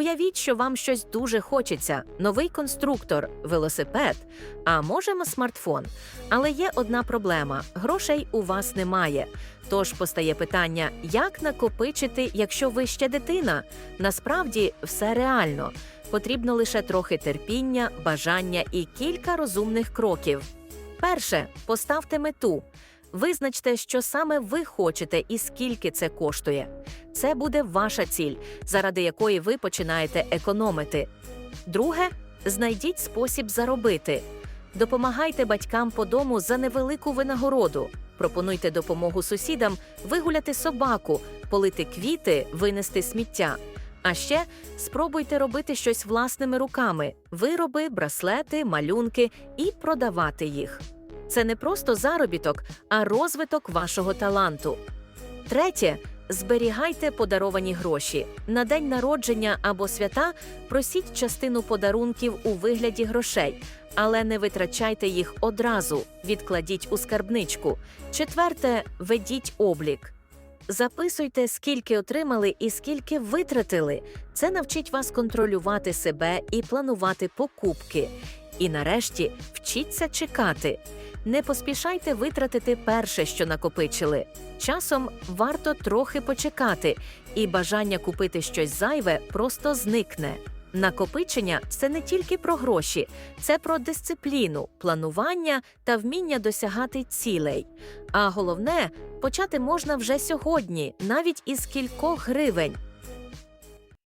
Уявіть, що вам щось дуже хочеться: новий конструктор, велосипед, а можемо смартфон. Але є одна проблема: грошей у вас немає. Тож постає питання, як накопичити, якщо ви ще дитина? Насправді все реально. Потрібно лише трохи терпіння, бажання і кілька розумних кроків. Перше, поставте мету. Визначте, що саме ви хочете і скільки це коштує. Це буде ваша ціль, заради якої ви починаєте економити. Друге, знайдіть спосіб заробити. Допомагайте батькам по дому за невелику винагороду. Пропонуйте допомогу сусідам вигуляти собаку, полити квіти, винести сміття. А ще спробуйте робити щось власними руками: вироби, браслети, малюнки і продавати їх. Це не просто заробіток, а розвиток вашого таланту. Третє. Зберігайте подаровані гроші. На день народження або свята просіть частину подарунків у вигляді грошей, але не витрачайте їх одразу, відкладіть у скарбничку. Четверте, ведіть облік. Записуйте, скільки отримали і скільки витратили. Це навчить вас контролювати себе і планувати покупки. І нарешті вчіться чекати. Не поспішайте витратити перше, що накопичили. Часом варто трохи почекати, і бажання купити щось зайве просто зникне. Накопичення це не тільки про гроші, це про дисципліну, планування та вміння досягати цілей. А головне, почати можна вже сьогодні, навіть із кількох гривень.